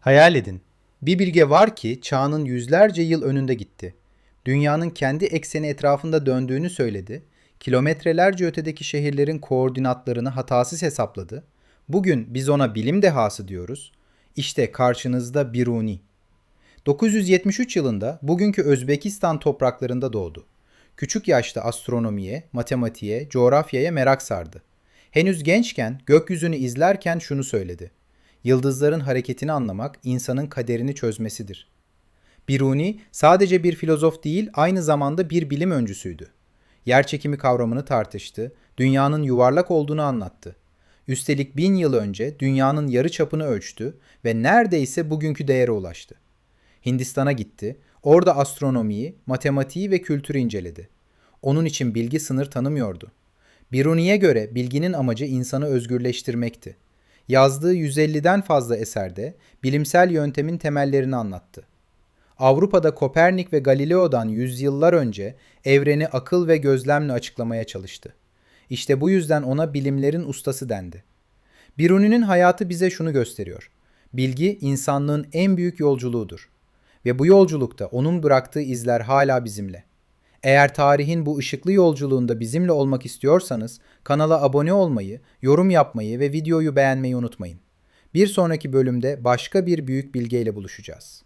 Hayal edin. Bir bilge var ki çağının yüzlerce yıl önünde gitti. Dünyanın kendi ekseni etrafında döndüğünü söyledi. Kilometrelerce ötedeki şehirlerin koordinatlarını hatasız hesapladı. Bugün biz ona bilim dehası diyoruz. İşte karşınızda Biruni. 973 yılında bugünkü Özbekistan topraklarında doğdu. Küçük yaşta astronomiye, matematiğe, coğrafyaya merak sardı. Henüz gençken gökyüzünü izlerken şunu söyledi. Yıldızların hareketini anlamak insanın kaderini çözmesidir. Biruni sadece bir filozof değil, aynı zamanda bir bilim öncüsüydü. Yerçekimi kavramını tartıştı, dünyanın yuvarlak olduğunu anlattı. Üstelik bin yıl önce dünyanın yarı çapını ölçtü ve neredeyse bugünkü değere ulaştı. Hindistan'a gitti, orada astronomiyi, matematiği ve kültürü inceledi. Onun için bilgi sınır tanımıyordu. Biruni'ye göre bilginin amacı insanı özgürleştirmekti. Yazdığı 150'den fazla eserde bilimsel yöntemin temellerini anlattı. Avrupa'da Kopernik ve Galileo'dan yüzyıllar önce evreni akıl ve gözlemle açıklamaya çalıştı. İşte bu yüzden ona bilimlerin ustası dendi. Biruni'nin hayatı bize şunu gösteriyor. Bilgi insanlığın en büyük yolculuğudur. Ve bu yolculukta onun bıraktığı izler hala bizimle. Eğer tarihin bu ışıklı yolculuğunda bizimle olmak istiyorsanız kanala abone olmayı, yorum yapmayı ve videoyu beğenmeyi unutmayın. Bir sonraki bölümde başka bir büyük bilgeyle buluşacağız.